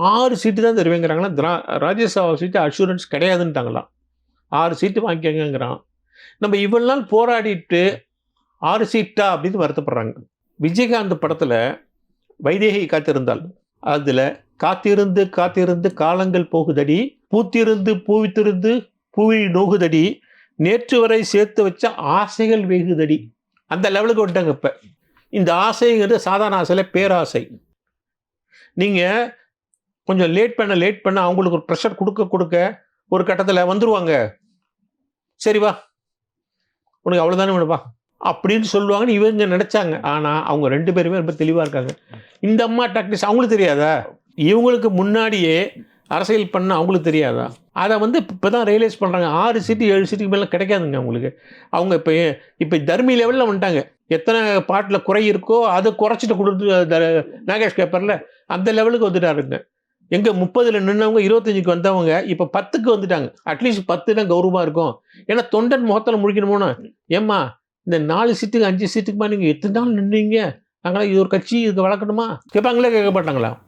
ஆறு சீட்டு தான் தருவேங்கிறாங்களா? திரா ராஜ்யசபா சீட்டு அஷூரன்ஸ் கிடையாதுன்ட்டாங்களாம். ஆறு சீட்டு வாங்கிக்கங்கிறான் நம்ம இவ்வளவு நாள் போராடிட்டு ஆறு சீட்டா அப்படின்னு வருத்தப்படுறாங்க. விஜயகாந்த் படத்தில் வைதேகி காத்திருந்தாள். அதில் காத்திருந்து காத்திருந்து காலங்கள் போகுதடி பூத்திருந்து பூவித்திருந்து பூவி நோகுதடி நேற்று வரை சேர்த்து வச்ச ஆசைகள் வெகுதடி. அந்த லெவலுக்கு வந்துட்டாங்க இப்போ. இந்த ஆசைங்கிறது சாதாரண ஆசையில் பேராசை. நீங்கள் கொஞ்சம் லேட் பண்ண லேட் பண்ண. அவங்களுக்கு ஒரு ப்ரெஷர் கொடுக்க கொடுக்க ஒரு கட்டத்தில் வந்துடுவாங்க சரி வா. உனக்கு அவ்வளோதானே வேணுப்பா அப்படின்னு சொல்லுவாங்கன்னு இவங்க நினச்சாங்க. ஆனால் அவங்க ரெண்டு பேருமே ரொம்ப தெளிவாக இருக்காங்க. இந்த அம்மா டாக்டிஸ் அவங்களுக்கு தெரியாதா? இவங்களுக்கு முன்னாடியே அரசியல் பண்ண அவங்களுக்கு தெரியாதா? அதை வந்து இப்போ தான் ரியலைஸ் பண்ணுறாங்க ஆறு சீட்டு ஏழு சீட்டுக்கு மேலே கிடைக்காதுங்க அவங்களுக்கு. அவங்க இப்போ இப்போ தர்மி லெவலில் வந்துட்டாங்க. எத்தனை பாட்டில் குறை இருக்கோ அதை குறைச்சிட்டு கொடுத்து த- நாகேஷ் பேப்பரில் அந்த லெவலுக்கு வந்துட்டாருங்க. எங்கே முப்பதில் நின்னவங்க இருபத்தஞ்சுக்கு வந்தவங்க இப்போ பத்துக்கு வந்துட்டாங்க. அட்லீஸ்ட் பத்து தான் கௌரவமாக இருக்கும். ஏன்னா தொண்டன் முகத்தில் முடிக்கணுமோனா ஏம்மா இந்த நாலு சீட்டுக்கு அஞ்சு சீட்டுக்குமா நீங்கள் எத்தனை நாள் நின்றீங்க நாங்களாம் இது ஒரு கட்சி இதுக்கு வளர்க்கணுமா? கேட்பாங்களே கேட்க மாட்டாங்களா